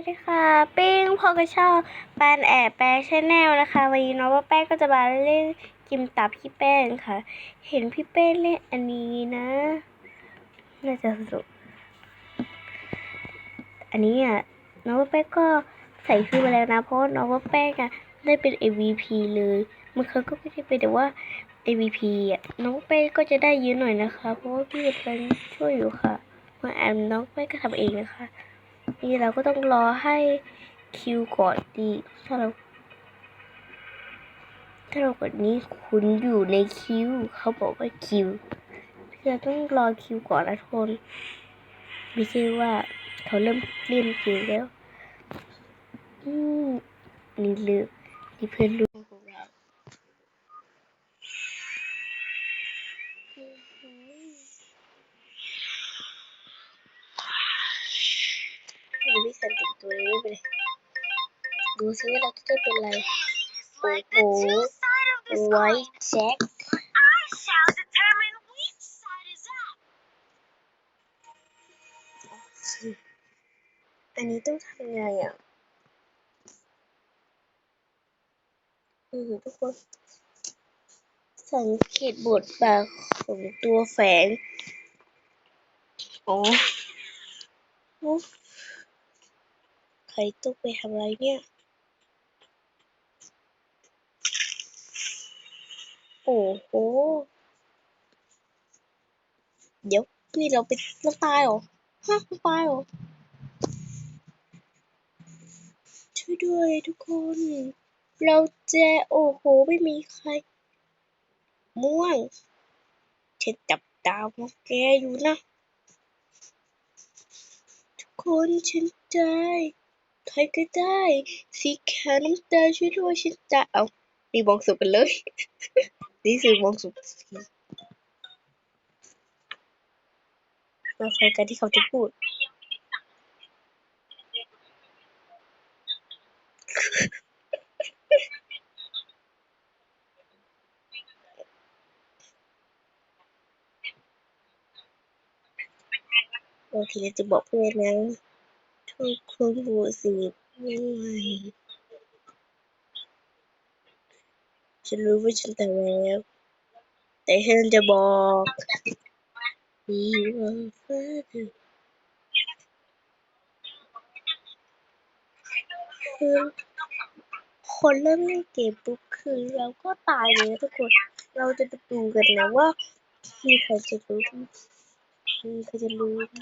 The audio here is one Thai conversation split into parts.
วัสดีค่ะ ปิ้งพอกระชอบปานแอบแปลชแนลนะคะ วันนี้น้องว่าแป้งก็จะมาเล่นกิมตับพี่แป้งค่ะ เห็นพี่แป้งเล่นอันนี้นะ น่าจะสนุก อันนี้อะน้องว่าแป้งก็ใส่ชื่อมาแล้วนะ เพราะน้องว่าแป้งอะได้เป็น MVP เลยมันเคยก็ไม่ได้เป็นแต่ว่า MVP อะน้องแป้งก็จะได้เยอะหน่อยนะคะ เพราะว่าพี่เพื่อนช่วยอยู่ค่ะมาแอมน้องแป้งก็ทำเองนะคะ นี่เราก็ต้องรอให้คิวก่อนดีถ้าเราถ้าเรากดนี้คุณอยู่ในคิวเขาบอกว่าคิวเราต้องรอคิวก่อนนะทุกคนไม่ใช่ว่าเขาเริ่มเล่นเกมแล้ว อืมนี่ลืมนี่เพื่อนรู้ของเราดูพี่ สันติดตัวนี้ไปเลยดูซิว่าเราจะได้เป็นอะไรโอ้โหไว้แจ็ค I shall determine which side is up. อันนี้ต้องทำยังไงอะเออทุกคน สังเกตบทบาทของตัวแฝงอ๋อโอ้ใค รต้องไปทำอะไรเนี่ย โอ้โห เดี๋ยวนี่เราไปเราตายเหรอฮะเราตายเหรอ ช่วยด้วยทุกคน เราเจอโอ้โห ไม่มีใคร ม่วงฉันจับตามองแกอยู่นะทุกคนฉันใจ ใครก็ได้ สีขาวน้ำตาลช่วยด้วยฉันจะเอานี่มองสุกกันเลย นี่คือมองสุกมาฟังกันที่เขาจะพูด โอเคจะบอกเพื่อนนะ คนโหวตสีม่วฉันรู้ว่าฉันแต่แล้ว แต่ฉันจะบอกมีวันฟ้าดคือคนเริ่มเล่นเกมปุ๊บคือเราก็ตายเลยทุกคน เราจะไปดูกันนะว่ามีใครจะรู้มมีใครจะรู้ไหม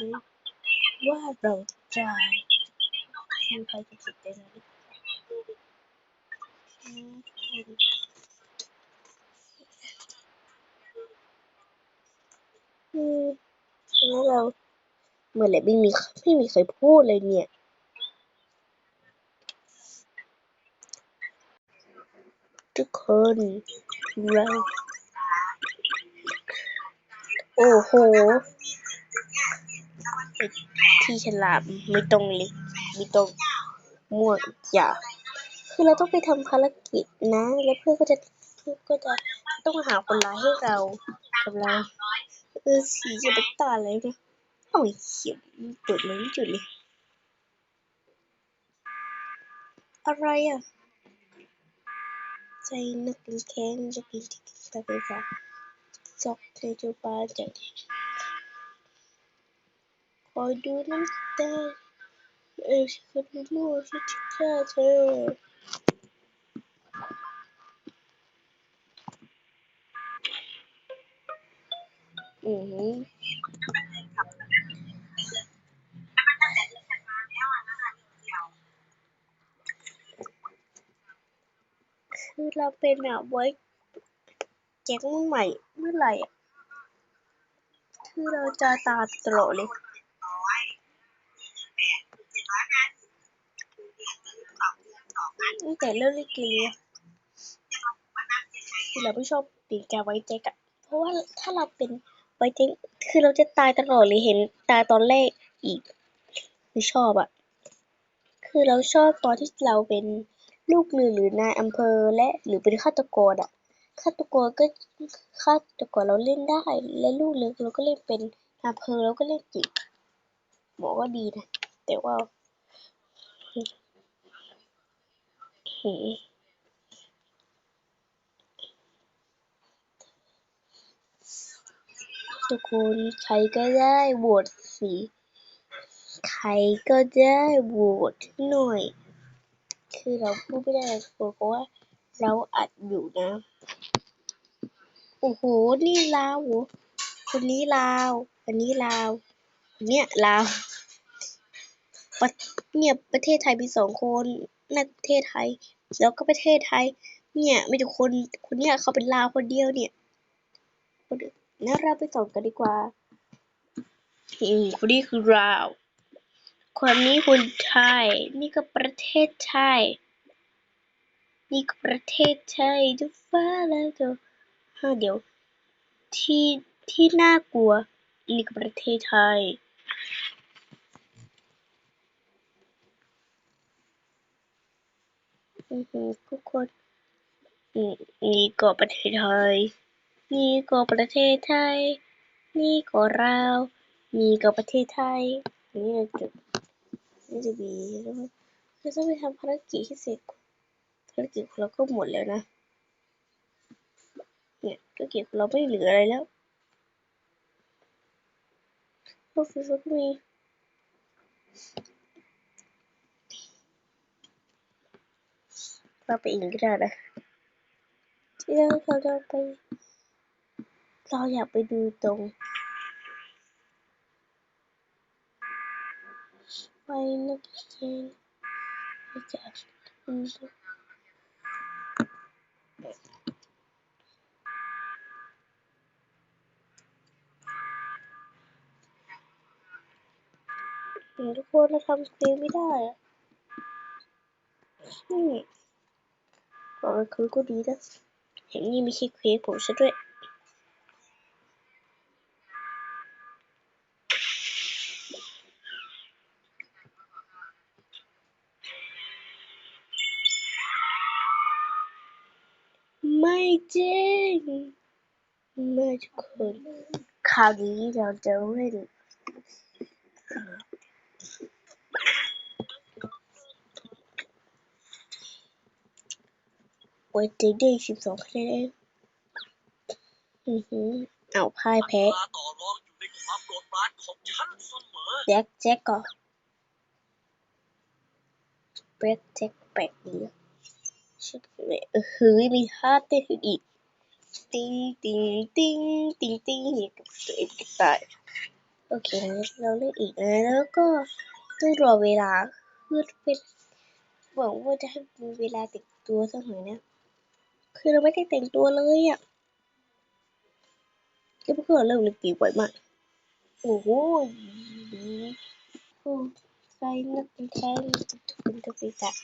ว่าเราจะ มีใครจะจิตได้ไหมอืมอืมแล้วเราเมื่อไหร่ไม่มีไม่มีใครพูดเลยเนี่ยทุกคนเราโอ้โหที่ฉลามไม่ต้องเล็กไม่ต้องม่วงอย่าคือเราต้องไปทำภารกิจนะ แล้วเพื่อนก็จะเพื่อนก็จะต้องหาคนร้ายให้เรากับเราเออสีจะเป็นตาอะไรเนี่ยโอ้ยเขียวจุดเลยจุดเลยอะไรอะใจนักแค้นจะกินที่ตะเกียบจอกเทจูปาจากคอยดูน้ำตา เออฉันก็รู้ว่าฉันจะฆ่าเธออือหือคือเราเป็นอะไว้แจ็ครุ่นใหม่เมื่อไหร่อะ คือเราจะตามตลอดเลย ตั้งแต่เริ่มเล่นเกมเลยคือเราไม่ชอบปีกไว้แจ็คอะเพราะว่าถ้าเราเป็นไว้แจ็คคือเราจะตายตลอดเลยเห็นตายตอนแรกอีกไม่ชอบอะคือเราชอบตอนที่เราเป็นลูกเรือหรือนายอำเภอและหรือเป็นฆาตกรอะฆาตกรก็ฆาตกรเราเล่นได้ และลูกเรือเราก็เล่นเป็นอำเภอเราก็เล่นเก่งบอกว่าดีนะแต่ว่า หืม ทุกคนใครก็ได้โหวตสิใครก็ได้โหวตหน่อย คือเราพูดไม่ได้เพราะว่าเราอัดอยู่นะ โอ้โห นี่ลาวคนนี้ลาวอันนี้ลาว เนี่ยลาวประเนี่ยประเทศไทยมีสองคนนั่นประเทศไทย แล้วก็ประเทศไทย เนี่ยมีแต่คนคนเนี้ยเขาเป็นลาวคนเดียวเนี่ยคนอื่นเราไปส่งกันดีกว่าอืมคนนี้คือลาวคนนี้คนไทย นี่ก็ประเทศไทย นี่ก็ประเทศไทยจะฟ้าแล้วเดี๋ยวฮะเดี๋ยวที่ที่น่ากลัว นี่ก็ประเทศไทย อือหือ ทุกคนมนี่ก็ประเทศไทย นี่ก็ประเทศไทย นี่ก็ลานี่ก็ประเทศไทย นี่จะนี่จะมีแล้วเราต้องไปทำภารกิจให้เสร็จภารกิจของเราก็หมดแล้วนะ เนี่ยภารกิจของเราไม่เหลืออะไรแล้วพวกฟิฟก็มี เราไปอีกก็ได้นะที่เราเราจะไป เราอยากไปดูตรง ไปนักเรียนไปจากคุณเห็นทุกคนเราทำสครีนไม่ได้อะ นี่บอกเลยคือก็ดีนะเห็นนี่ไม่ใช่เควสผมซะด้วย ไม่จริงไม่ทุก คนคราวนี้เราจะเล่นโอ้ยเจ๊ได้สิบสองคะแนนเองอือหือเอาพ่ายแพ้มาต่อรองอยู่ในความโปรดปรานของฉันเสมอแจ็คแจ็คก่อนแจ็คแจ็คแปลกดีนะชุดเลยเออเฮ้ยมีท่าเต้นอีกติ้งติ้งติ้งติ้งติ้งเนี่ยกับตัวเองก็ตายโอเคนะเราเล่นอีกนะแล้วก็ต้องรอเวลาเพื่อเป็นหวังว่าจะให้มีเวลาแต่งตัวสักหน่อยนะ คือเราไม่ได้แต่งตัวเลยอะก็เพื่อเริ่มเล่นเกมบ่อยมาก โอ้โหโอ้ใส่นักแท้ทุกคนทุกปีศาจ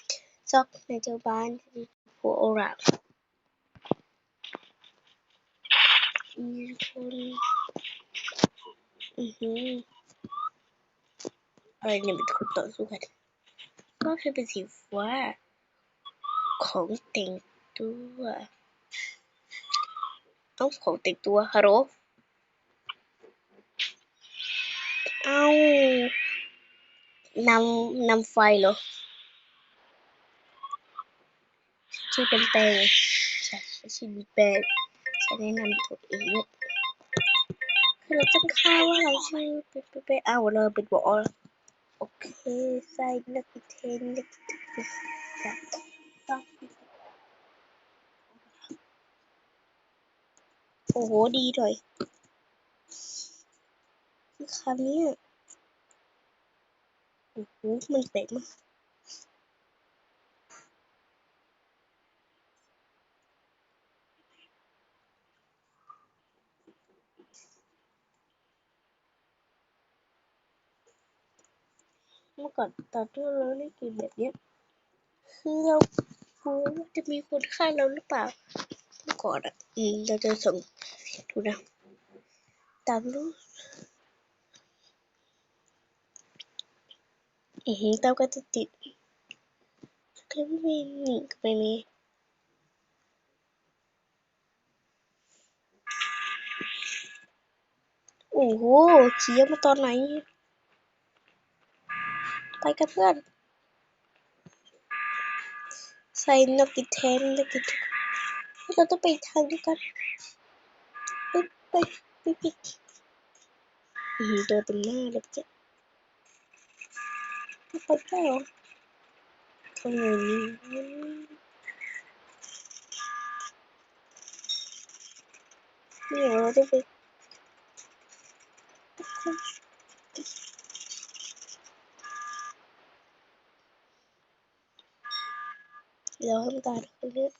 ซอกในเจ้าบ้านที่ผัวโอรามีคนอือหืออะไรเนี่ยเป็นคนต่อสู้กันก็คือเป็นสีฟ้าของแต่ง ตัวเอาของต่งตัวฮัลโหลเอานำนำไฟเหรอชื่อเป็นแปลงใช่ชื่อเป็นแปลงฉันแนะนำตัวเองด้วยคือเราต้องค่าว่าเราชื่อเป็นเป็นเป็นเอาเราเป็นบอโอเคใส่นักเทนนักเทนจับต้อง โอ้โห ดีหน่อยคือคำนี้โอ้โห มันเต็มมากเมื่อก่อนตอนที่เราเล่นเกมแบบนี้คือเรากลัวว่าจะมีคนฆ่าเราหรือเปล่า ก่อนอะอืมเราจะส่งดูนะ ตามรู้อือหือตามก็จะติดก็ไม่มีหนีไม่มีโอ้โหขี่มาตอนไหน ไปกันเพื่อน ใส่นกกิเทนนกกิทุก เราต้องไปทางเดียกันไปไปไปผิดอืมตัวเต็มหน้าเลยเจ๊ไปได้เหรอทำไงนี่นี่เหรอเราจะไปเราทำตาคนเลือก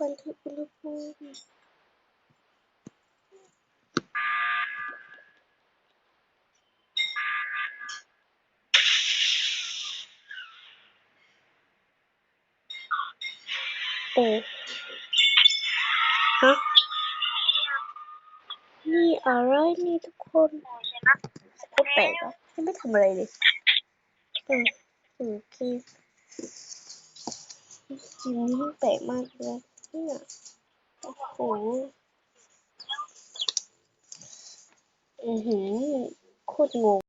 บันทึกอุณหภูมิโอ้ฮะ นี่อะไรนี่ทุกคนโคตรแปลกอะยังไม่ทำอะไรเลยอืมอืมคือจริงนี่แปลกมากเลย เนี่ย โอ้โหอือหือโคตรงง